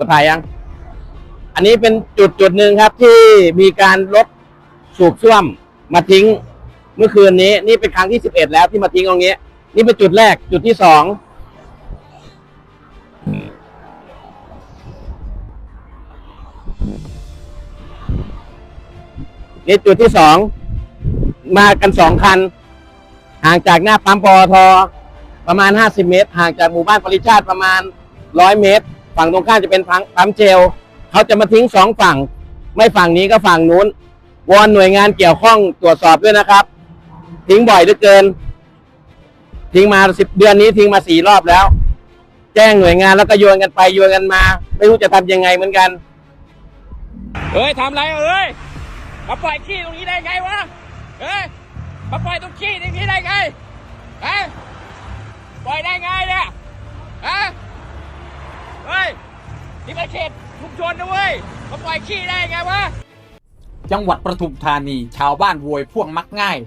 สะพายยัง อันนี้เป็นจุดจุดหนึ่งครับ ที่มีการรถสูบซ่วมมาทิ้งเมื่อคืนนี้ นี่เป็นครั้งที่สิบเอ็ดแล้วที่มาทิ้งตรงนี้ นี่เป็นจุดแรกจุดที่สองนี่จุดที่สองมากันสองคัน ห่างจากหน้าปั๊มปอทประมาณห้าสิบเมตร ห่างจากหมู่บ้านปริชาติประมาณร้อยเมตร ฝั่งตรงข้ามจะเป็นปั๊มเจลเขาจะมาทิ้งสองฝั่ง ไม่ฝั่งนี้ก็ฝั่งนู้นวอนหน่วยงานเกี่ยวข้องตรวจสอบด้วยนะครับ ทิ้งบ่อยเหลือเกิน ทิ้งมาสิบเดือนนี้ทิ้งมาสี่รอบแล้ว แจ้งหน่วยงานแล้วก็โยนกันไปโยนกันมา ไม่รู้จะทำยังไงเหมือนกันเฮ้ยทำไรเอ้ยมาปล่อยขี้ตรงนี้ได้ไงวะเฮ้ยมาปล่อยตรงขี้ตรงนี้ได้ไงฮะปล่อยได้ไงเนี่ยฮะ เฮ้ย นี่เป็นเขตชุมชนนะเว้ยมาปล่อยขี้ได้ไงวะ จังหวัดประทุมธานี ชาวบ้านโวยพ่วงมักง่าย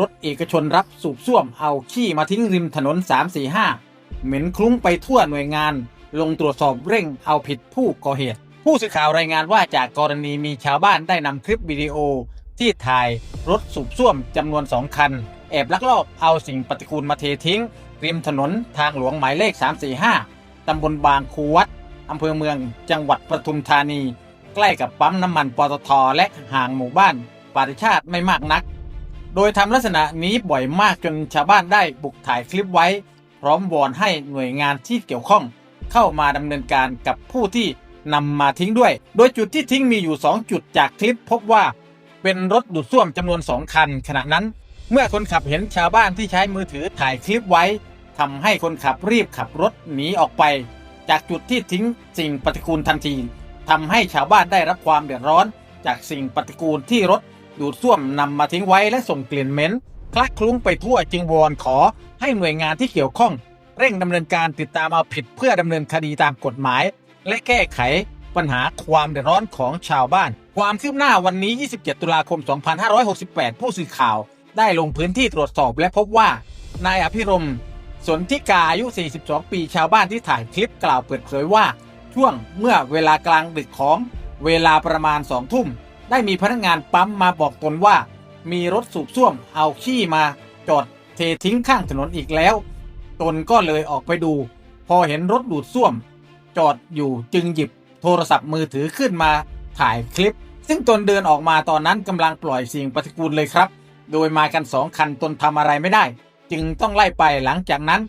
รถเอกชนรับสูบซ่วมเอาขี้มาทิ้งริมถนน 345 เหม็นคลุ้งไปทั่วหน่วยงาน ลงตรวจสอบเร่งเอาผิดผู้ก่อเหตุ ผู้สื่อข่าวรายงานว่าจากกรณีมีชาวบ้านได้นำคลิปวิดีโอ ที่ถ่ายรถสูบซ่วมจำนวนสองคัน แอบลักลอบเอาสิ่งปฏิกูลมาเททิ้ง ริมถนนทางหลวงหมายเลข 345 ตำบลบางคูวัดอำเภอเมืองจังหวัดปทุมธานี ใกล้กับปั๊มน้ำมันปตทและห่างหมู่บ้านปาริชาติไม่มากนัก โดยทำลักษณะนี้บ่อยมากจนชาวบ้านได้บุกถ่ายคลิปไว้ พร้อมวอนให้หน่วยงานที่เกี่ยวข้อง เข้ามาดำเนินการกับผู้ที่นำมาทิ้งด้วย โดยจุดที่ทิ้งมีอยู่ 2 จุดจากคลิปพบว่า เป็นรถดูดซ่วมจำนวน 2 คัน ขณะนั้น เมื่อคนขับเห็นชาวบ้านที่ใช้มือถือถ่ายคลิปไว้ ทำให้คนขับรีบขับรถหนีออกไป จากจุดที่ทิ้งสิ่งปฏิกูลทันทีทำให้ชาวบ้านได้รับความเดือดร้อน จากสิ่งปฏิกูลที่รถดูดซ่วมนำมาทิ้งไว้และส่งกลิ่นเหม็นคละคลุ้งไปทั่วจึงวอนขอให้หน่วยงานที่เกี่ยวข้อง เร่งดำเนินการติดตามเอาผิดเพื่อดำเนินคดีตามกฎหมาย และแก้ไขปัญหาความเดือดร้อนของชาวบ้าน ความคืบหน้าวันนี้ 27 ตุลาคม 2568 ผู้สื่อข่าว ได้ลงพื้นที่ตรวจสอบและพบว่านายอภิรม สนธิกาอายุ 42 ปีชาวบ้านที่ถ่ายคลิปกล่าวเปิดเผยว่า ช่วงเมื่อเวลากลางดึกของเวลาประมาณสองทุ่ม ได้มีพนักงานปั๊มมาบอกตนว่า มีรถสูบซ่วมเอาขี้มา จอดเททิ้งข้างถนนอีกแล้ว ตนก็เลยออกไปดู พอเห็นรถดูดซ่วม จอดอยู่จึงหยิบโทรศัพท์มือถือขึ้นมาถ่ายคลิป ซึ่งตนเดินออกมาตอนนั้นกำลังปล่อยสิ่งปฏิกูลเลยครับ โดยมากันสองคันตนทำอะไรไม่ได้ จึงต้องไล่ไปหลังจากนั้น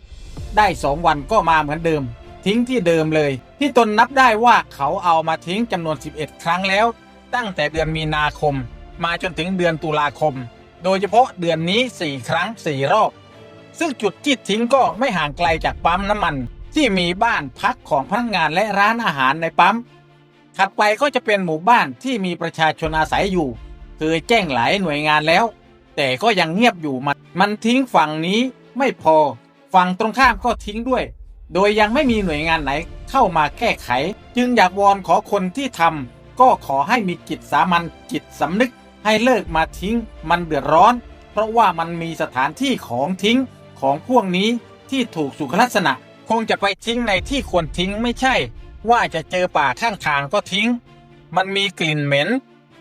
ได้สองวันก็มาเหมือนเดิม ทิ้งที่เดิมเลย ที่ตนนับได้ว่าเขาเอามาทิ้งจำนวน 11 ครั้งแล้ว ตั้งแต่เดือนมีนาคม มาจนถึงเดือนตุลาคม โดยเฉพาะเดือนนี้ 4 ครั้ง 4 รอบ ซึ่งจุดที่ทิ้งก็ไม่ห่างไกลจากปั๊มน้ำมัน ที่มีบ้านพักของพนักงานและร้านอาหารในปั๊มถัดไปก็จะเป็นหมู่บ้านที่มีประชาชนอาศัยอยู่ เคยแจ้งหลายหน่วยงานแล้ว แต่ก็ยังเงียบอยู่มัน มันทิ้งฝั่งนี้ไม่พอ ฝั่งตรงข้ามก็ทิ้งด้วย โดยยังไม่มีหน่วยงานไหนเข้ามาแก้ไข จึงอยากวอนขอคนที่ทำก็ขอให้มีจิตสามัญจิตสำนึกให้เลิกมาทิ้ง มันเดือดร้อน เพราะว่ามันมีสถานที่ของทิ้งของพวกนี้ที่ถูกสุขลักษณะ คงจะไปทิ้งในที่ควรทิ้งไม่ใช่ ว่าจะเจอป่าข้างทางก็ทิ้ง มันมีกลิ่นเหม็น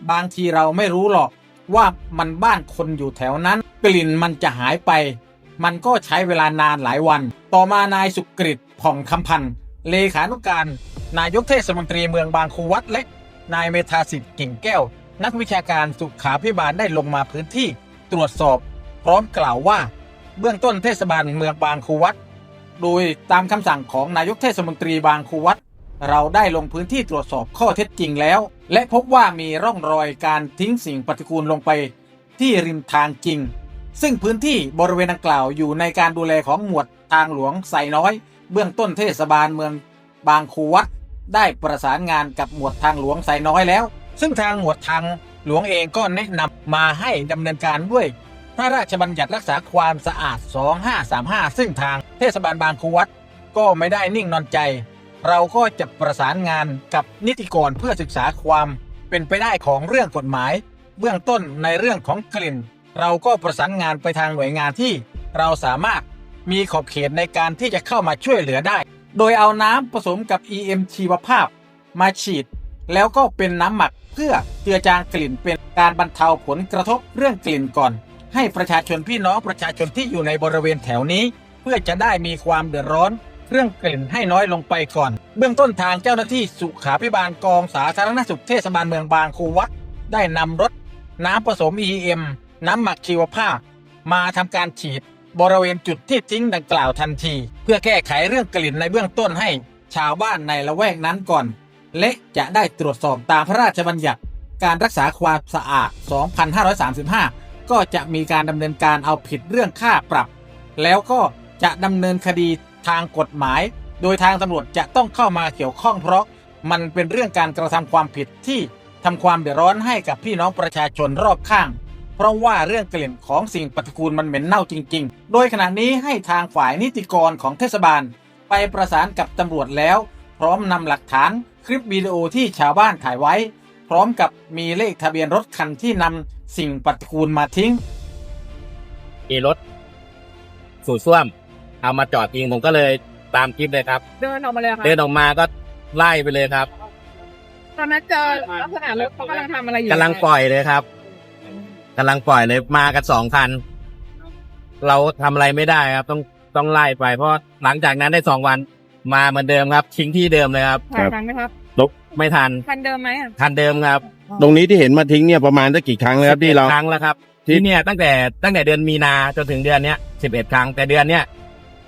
บางทีเราไม่รู้หรอก ว่ามันบ้านคนอยู่แถวนั้น กลิ่นมันจะหายไป มันก็ใช้เวลานานหลายวัน ต่อมานายสุกฤตผ่องคำพันธ์เลขานุการ นายกเทศมนตรีเมืองบางคูวัดและนายเมธาสิทธิ์กิ่งแก้ว นักวิชาการสุขาพิบาลได้ลงมาพื้นที่ตรวจสอบ พร้อมกล่าวว่า เบื้องต้นเทศบาลเมืองบางคูวัด โดยตามคำสั่งของนายกเทศมนตรีบางคูวัด เราได้ลงพื้นที่ตรวจสอบข้อเท็จจริงแล้ว และพบว่ามีร่องรอยการทิ้งสิ่งปฏิกูลลงไป ที่ริมทางจริง ซึ่งพื้นที่บริเวณดังกล่าวอยู่ในการดูแลของหมวดทางหลวงไซน้อย เบื้องต้นเทศบาลเมืองบางคูวัด ได้ประสานงานกับหมวดทางหลวงไซน้อยแล้ว ซึ่งทางหมวดทางหลวงเองก็แนะนำมาให้ดำเนินการด้วยพระราชบัญญัติรักษาความสะอาด 2535 ซึ่งทางเทศบาลบางคูวัดก็ไม่ได้นิ่งนอนใจ เราก็จะประสานงานกับนิติกรเพื่อศึกษาความเป็นไปได้ของเรื่องกฎหมาย เบื้องต้นในเรื่องของกลิ่น เราก็ประสานงานไปทางหน่วยงานที่ เราสามารถมีขอบเขตในการที่จะเข้ามาช่วยเหลือได้ โดยเอาน้ำผสมกับ EM ชีวภาพ มาฉีด แล้วก็เป็นน้ำหมักเพื่อเจือจางกลิ่นเป็นการบรรเทาผลกระทบเรื่องกลิ่นก่อน ให้ประชาชนพี่น้องประชาชนที่อยู่ในบริเวณแถวนี้ เพื่อจะได้มีความเดือดร้อน เรื่องกลิ่นให้น้อยลงไปก่อน เบื้องต้นทางเจ้าหน้าที่สุขาพิบาลกองสาธารณสุขเทศบาลเมืองบางคูวัด ได้นำรถ น้ำผสม EM น้ำหมักชีวภาพ มาทำการฉีดบริเวณจุดที่ทิ้งดังกล่าวทันที เพื่อแก้ไขเรื่องกลิ่นในเบื้องต้นให้ชาวบ้านในละแวกนั้นก่อน และจะได้ตรวจสอบตามพระราชบัญญัติ การรักษาความสะอาด 2535 ก็จะมีการดำเนินการเอาผิดเรื่องค่าปรับ แล้วก็จะดำเนินคดี ทางกฎหมาย โดยทางตำรวจจะต้องเข้ามาเกี่ยวข้องเพราะมันเป็นเรื่องการกระทำความผิดที่ทำความเดือดร้อนให้กับพี่น้องประชาชนรอบข้าง เพราะว่าเรื่องกลิ่นของสิ่งปฏิกูลมันเหม็นเน่าจริง ๆ โดยขณะนี้ให้ทางฝ่ายนิติกรของเทศบาล ไปประสานกับตำรวจแล้ว พร้อมนำหลักฐานคลิปวิดีโอที่ชาวบ้านถ่ายไว้ พร้อมกับมีเลขทะเบียนรถคันที่นำสิ่งปฏิกูลมาทิ้งมีรถ สูดซ่วม เอามาจอดทิ้งผมก็เลยตามคลิปเลยครับ เดินออกมาเลยค่ะ เดินออกมาก็ไล่ไปเลยครับตอนนั้นเจอลักษณะรถเขากำลังทำอะไรอยู่กำลังปล่อยเลยครับกำลังปล่อยเลยมากันสองคันเราทำอะไรไม่ได้ครับ ต้องต้องไล่ไป เพราะหลังจากนั้นได้สองวันมาเหมือนเดิมครับทิ้งที่เดิมเลยครับ ผ่านทันไหมครับไม่ทันทันเดิมไหมอะทันเดิมครับตรงนี้ที่เห็นมาทิ้งเนี่ยประมาณสักกี่ครั้งแล้วครับที่เรา ครั้งแล้วครับ ที่ที่เนี่ยตั้งแต่ตั้งแต่เดือนมีนาจนถึงเดือนเนี้ยสิบเอ็ดครั้งแต่เดือนเนี้ย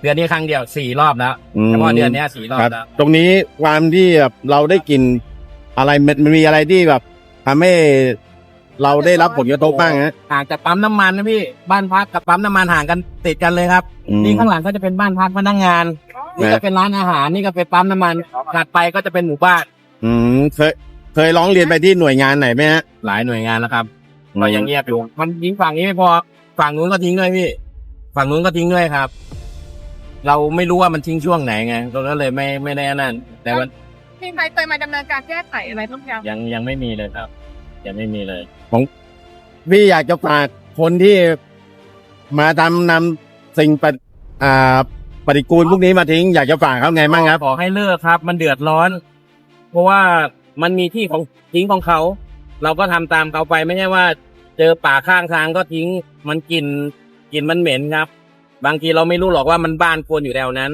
เดือนนี้ครั้งเดียวสี่รอบแล้วอืม เฉพาะเดือนเนี้ยสี่รอบครับแล้ว ตรงนี้ความที่แบบเราได้กลินอะไรมันมันมีอะไรที่แบบทำให้เราได้รับผลกระทบบ้างฮะ ห่างจากปั๊มน้ำมันนะพี่บ้านพักกับปั๊มน้ำมันห่างกันติดกันเลยครับ อืม นี่ข้างหลังก็จะเป็นบ้านพักพนักงานนี่ก็เป็นร้านอาหารนี่ก็เป็นปั๊มน้ำมันถัดไปก็จะเป็นหมู่บ้านอืมเคยเคยร้องเรียนไปที่หน่วยงานไหนไหมฮะหลายหน่วยงานแล้วครับก็ยังเงียบอยู่มันทิ้งฝั่งนี้ไม่พอฝั่งนู้นก็ทิ้งด้วยพี่ ฝั่งนู้นก็ทิ้งด้วยครับ เราไม่รู้ว่ามันทิ้งช่วงไหนไงเราก็เลยไม่ไม่ได้นั่นแต่มันพี่ใครเคยมาดำเนินการแก้ไขอะไรบ้างยังยังยังไม่มีเลยครับ ยังไม่มีเลยพี่อยากจะฝากคนที่มาทำนำสิ่งปฏิอ่าปฏิกูลพวกนี้มาทิ้ง อยากจะฝากเขาไงบ้างครับขอให้เลิกครับ มันเดือดร้อน เพราะว่ามันมีที่ของทิ้งของเขา เราก็ทำตามเขาไปไม่ใช่ว่า เจอป่าข้างทางก็ทิ้ง มันกลิ่นกลิ่นมันเหม็นครับ บางทีเราไม่รู้หรอกว่ามันบ้านควรอยู่แถวนั้น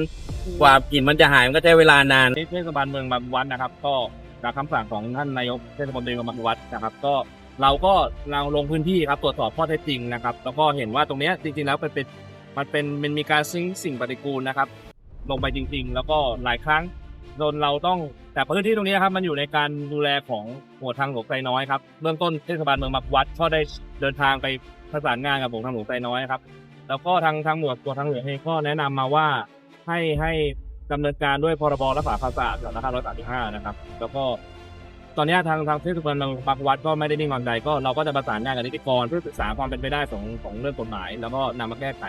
กว่ากลิ่นมันจะหายมันก็ใช้เวลานานที่เทศบาลเมืองบางวัดนะครับ ก็จากคำสั่งของท่านนายกเทศมนตรีเมืองบางวัดนะครับ ก็เราก็เราลงพื้นที่ครับตรวจสอบข้อเท็จจริงนะครับ แล้วก็เห็นว่าตรงเนี้ยจริงๆแล้วเป็นเป็นมันเป็นมันมีการซิงสิ่งปฏิกูลนะครับ ลงไปจริง ๆ แล้วก็หลายครั้งจนเราต้องแต่พื้นที่ตรงนี้ครับมันอยู่ในการดูแลของหมวดทางหลวงไซน้อยครับเบื้องต้นเทศบาลเมืองบางวัดก็ได้เดินทางไปประสานงานกับหมวดทางหลวงไซน้อยครับ แล้วก็ทางทางหมวดตัวทางหลวงเองก็แนะนำมาว่าให้ให้ดำเนินการด้วยพรบรักษาความสะอาดนะครับ135นะครับ แล้วก็ตอนนี้ทางทางเทศบาลบางวัดก็ไม่ได้นิ่งนอนใจก็เราก็จะประสานงานกับนิติกรเพื่อศึกษาความเป็นไปได้ของของเรื่องกฎหมาย แล้วก็นำมาแก้ไข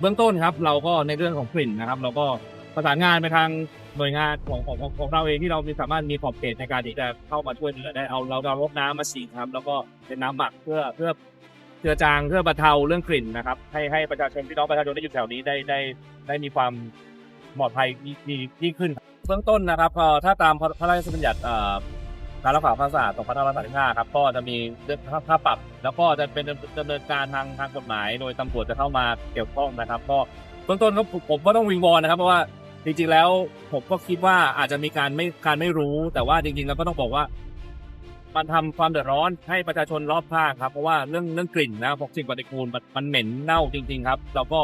เบื้องต้นครับ เราก็ในเรื่องของกลิ่นนะครับ เราก็ประสานงานไปทางหน่วยงานของของของของเราเองที่เรามีสามารถมีขอบเขตในการที่จะเข้ามาช่วยเหลือได้เอาเราเอารถน้ำมาฉีดครับแล้วก็เป็นน้ำหมักเพื่อเพื่อ จือจางเพื่อบรรเทาเรื่องกลิ่นนะครับ ให้ให้ประชาชนพี่น้องประชาชนที่อยู่แถวนี้ได้ได้ได้มีความปลอดภัยดีดียิ่งขึ้นเบื้องต้นนะครับเอ่อถ้าตามพระราชบัญญัติการรักษาความสะอาด2535ครับก็จะมีเรื่องค่าค่าปรับ แล้วก็จะเป็นดำเนินการทางทางกฎหมาย โดยตำรวจจะเข้ามาเกี่ยวข้องนะครับ ก็เบื้องต้นก็ผมก็ต้องวิงวอนนะครับเพราะว่าจริงๆแล้วผมก็คิดว่าอาจจะมีการไม่การไม่รู้ แต่ว่าจริงๆแล้วก็ต้องบอกว่า มันทำความเดือดร้อนให้ประชาชนรอบข้างครับ เพราะว่าเรื่องเรื่องกลิ่นนะพวกสิ่งปฏิกูลมันมันเหม็นเน่าจริง ๆ ครับ เราก็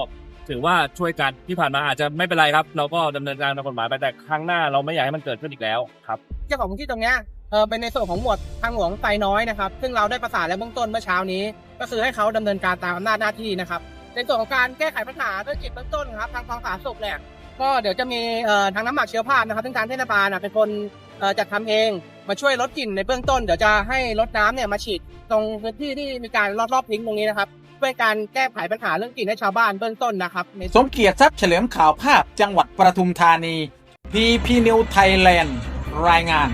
ถือว่าช่วยกันที่ผ่านมาอาจจะไม่เป็นไรครับ เราก็ดำเนินการตามกฎหมายไปแต่ครั้งหน้าเราไม่อยากให้มันเกิดขึ้นอีกแล้วครับเจ้าของที่ตรงเนี้ยเออเป็นในส่วนของหมวดทางหลวงไฟน้อยนะครับ ซึ่งเราได้ประสานแล้วเบื้องต้นเมื่อเช้านี้ ก็คือให้เขาดำเนินการตามอำนาจหน้าที่นะครับในส่วนของการแก้ไขปัญหาด้วยจิตเบื้องต้นครับทางกองสาธารณสุขเนี่ยก็เดี๋ยวจะมีทางน้ำหมักเชื้อภานะครับซึ่งทางเทศบาลเป็นคนจัดทำเอง มาช่วยลดกลิ่นในเบื้องต้นเดี๋ยวจะให้รถน้ำเนี่ยมาฉีดตรงพื้นที่ที่มีการรอบๆทิ้งตรงนี้นะครับเพื่อการแก้ไขปัญหาเรื่องกลิ่นให้ชาวบ้านเบื้องต้นนะครับในสมเกียรติทรัพย์เฉลิมข่าวภาพจังหวัดปทุมธานีพีพีนิวไทยแลนด์รายงาน